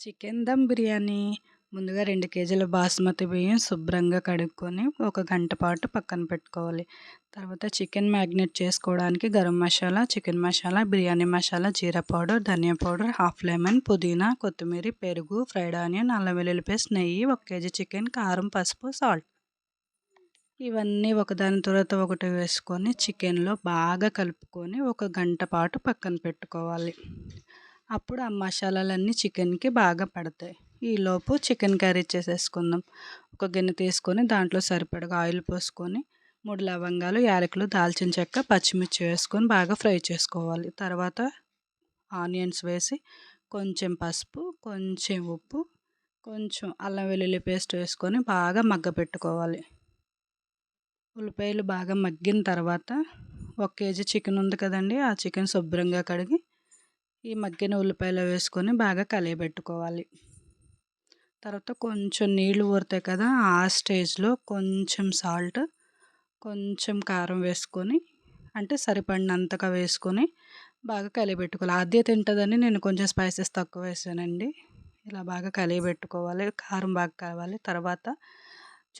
Chicken dum biryani ముందుగా రెండు కేజీల బాస్మతి బియ్యం శుభ్రంగా కడుక్కొని ఒక గంట పాటు పక్కన పెట్టుకోవాలి. తర్వాత చికెన్ మ్యాగ్నేట్ చేసుకోవడానికి garam masala chicken masala biryani masala jeera powder dhania powder half lemon పుదీనా కొత్తిమీర పెరుగు ఫ్రైడ్ ఆనియన్ అల్లం వెల్లుల్లి పేస్ట్ నెయ్యి ఒక కేజీ చికెన్ కారం పసుపు సాల్ట్. ఇవన్నీ ఒకదాని తర్వాత ఒకటి వేసుకొని చికెన్లో బాగా కలుపుకొని ఒక గంట పాటు పక్కన పెట్టుకోవాలి. అప్పుడు ఆ మసాలాలన్నీ చికెన్కి బాగా పడతాయి. ఈలోపు చికెన్ కర్రీ చేసేసుకుందాం. ఒక గిన్నె తీసుకొని దాంట్లో సరిపడగా ఆయిల్ పోసుకొని మూడు లవంగాలు యాలకులు దాల్చిన చెక్క పచ్చిమిర్చి వేసుకొని బాగా ఫ్రై చేసుకోవాలి. తర్వాత ఆనియన్స్ వేసి కొంచెం పసుపు కొంచెం ఉప్పు కొంచెం అల్లం వెల్లుల్లి పేస్ట్ వేసుకొని బాగా మగ్గ పెట్టుకోవాలి ఉల్లిపాయలు బాగా మగ్గిన తర్వాత ఒక కేజీ చికెన్ ఉంది కదండి ఆ చికెన్ శుభ్రంగా కడిగి ఈ మగ్గిన ఉల్లిపాయలు వేసుకొని బాగా కలియబెట్టుకోవాలి. తర్వాత కొంచెం నీళ్ళు ఊరుతాయి కదా ఆ స్టేజ్లో కొంచెం సాల్ట్ కొంచెం కారం వేసుకొని అంటే సరిపడినంతగా వేసుకొని బాగా కలియబెట్టుకోవాలి. అదే తింటుందని నేను కొంచెం స్పైసెస్ తక్కువ వేసానండి. ఇలా బాగా కలియబెట్టుకోవాలి కారం బాగా కావాలి. తర్వాత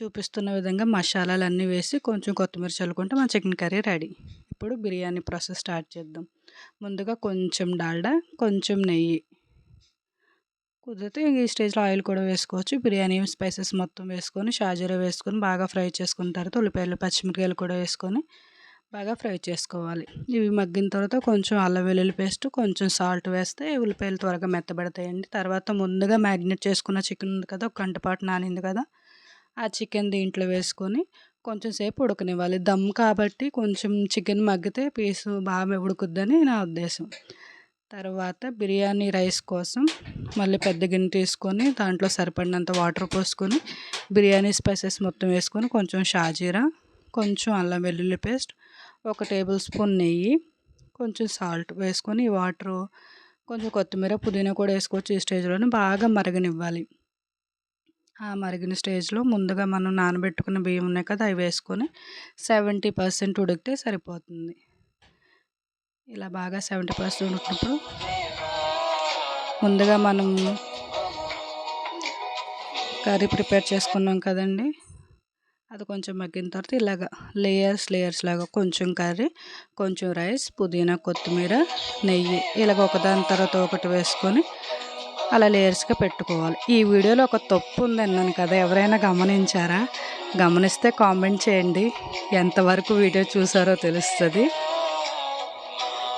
చూపిస్తున్న విధంగా మసాలాలు అన్నీ వేసి కొంచెం కొత్తిమీర చల్లుకుంటే మా చికెన్ కర్రీ రెడీ. ఇప్పుడు బిర్యానీ ప్రాసెస్ స్టార్ట్ చేద్దాం. ముందుగా కొంచెం డాల్డా కొంచెం నెయ్యి. కుదిరితే ఈ స్టేజ్లో ఆయిల్ కూడా వేసుకోవచ్చు. బిర్యానీ స్పైసెస్ మొత్తం వేసుకొని షాజీరా వేసుకొని బాగా ఫ్రై చేసుకున్న తర్వాత ఉల్లిపాయలు పచ్చిమిరకాయలు కూడా వేసుకొని బాగా ఫ్రై చేసుకోవాలి. ఇవి మగ్గిన తర్వాత కొంచెం అల్లం వెల్లుల్లి పేస్ట్ కొంచెం సాల్ట్ వేస్తే ఉల్లిపాయలు త్వరగా మెత్తబడతాయండి. తర్వాత ముందుగా మ్యాగ్నేట్ చేసుకున్న చికెన్ ఉంది కదా ఒక గంట పాటు నానింది కదా ఆ చికెన్ దీంట్లో వేసుకొని కొంచెం సేపు ఉడకనివ్వాలి. దమ్ కాబట్టి కొంచెం చికెన్ మగ్గితే పీసు బాగా ఉడుకుద్దని నా ఉద్దేశం. తర్వాత బిర్యానీ రైస్ కోసం మళ్ళీ పెద్ద గిన్నె తీసుకొని దాంట్లో సరిపడినంత వాటర్ పోసుకొని బిర్యానీ స్పైసెస్ మొత్తం వేసుకొని కొంచెం షాజీరా కొంచెం అల్లం వెల్లుల్లి పేస్ట్ ఒక టేబుల్ స్పూన్ నెయ్యి కొంచెం సాల్ట్ వేసుకొని వాటరు కొంచెం కొత్తిమీర పుదీనా కూడా వేసుకోవచ్చు ఈ స్టేజ్లోనే బాగా మరగనివ్వాలి. ఆ మరిగిన స్టేజ్లో ముందుగా మనం నానబెట్టుకున్న బియ్యం ఉన్నాయి కదా అవి వేసుకొని సెవెంటీ పర్సెంట్ ఉడికితే సరిపోతుంది. ఇలా బాగా సెవెంటీ పర్సెంట్ ఉడికినప్పుడు ముందుగా మనం కర్రీ ప్రిపేర్ చేసుకున్నాం కదండి అది కొంచెం మగ్గిన తర్వాత ఇలాగ లేయర్స్ లేయర్స్ లాగా కొంచెం కర్రీ కొంచెం రైస్ పుదీనా కొత్తిమీర నెయ్యి ఇలాగ ఒకదాని తర్వాత ఒకటి వేసుకొని అలా లేయర్స్గా పెట్టుకోవాలి. ఈ వీడియోలో ఒక తప్పు ఉంది అన్నాను కదా ఎవరైనా గమనించారా? గమనిస్తే కామెంట్ చేయండి. ఎంతవరకు వీడియో చూసారో తెలుస్తుంది.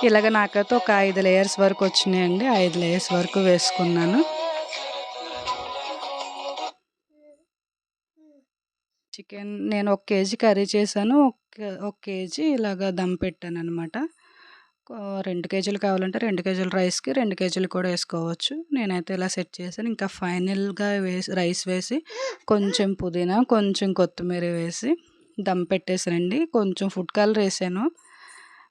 ఇలాగ నాకైతే ఒక ఐదు లేయర్స్ వరకు వచ్చినాయండి. ఐదు లేయర్స్ వరకు వేసుకున్నాను. చికెన్ నేను ఒక కేజీ కర్రీ చేశాను. ఒక ఒక కేజీ ఇలాగ దమ్ పెట్టాను అనమాట రెండు కేజీలు కావాలంటే రెండు కేజీల రైస్కి రెండు కేజీలు కూడా వేసుకోవచ్చు. నేనైతే ఇలా సెట్ చేశాను. ఇంకా ఫైనల్గా వేసి రైస్ వేసి కొంచెం పుదీనా కొంచెం కొత్తిమీర వేసి దమ్ పెట్టేసానండి కొంచెం ఫుడ్ కలర్ వేసాను.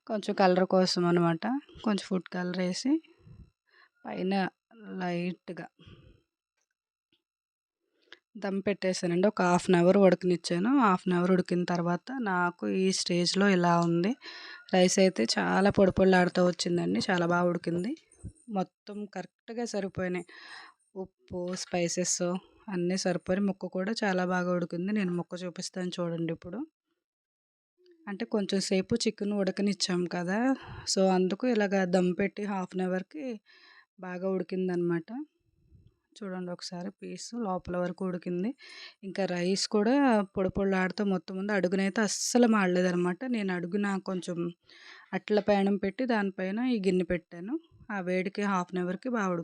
కొంచెం కలర్ కోసం అనమాట కొంచెం ఫుడ్ కలర్ వేసి పైన లైట్గా దమ్ పెట్టేసానండి ఒక హాఫ్ అన్ అవర్ ఉడకనిచ్చాను. హాఫ్ అన్ అవర్ ఉడికిన తర్వాత నాకు ఈ స్టేజ్లో ఇలా ఉంది. రైస్ అయితే చాలా పొడి పొడిలాడుతూ వచ్చిందండి. చాలా బాగా ఉడికింది. మొత్తం కరెక్ట్గా సరిపోయినాయి. ఉప్పు స్పైసెస్ అన్నీ సరిపోయి ముక్క కూడా చాలా బాగా ఉడికింది. నేను ముక్క చూపిస్తాను చూడండి ఇప్పుడు. అంటే కొంచెం సేపు చికెన్ ఉడకనిచ్చాం కదా! సో అందుకు ఇలాగ దమ్ పెట్టి హాఫ్ అన్ అవర్కి బాగా ఉడికిందనమాట. చూడండి ఒకసారి పీస్ లోపల వరకు ఉడికింది. ఇంకా రైస్ కూడా పొడి పొడిలాడుతూ మొత్తం ఉంది అడుగునైతే అస్సలు మాడలేదనమాట నేను అడుగున కొంచెం అట్ల పైన పెట్టి దానిపైన ఈ గిన్నె పెట్టాను. ఆ వేడికి హాఫ్ అన్ అవర్కి బాగా ఉడుకు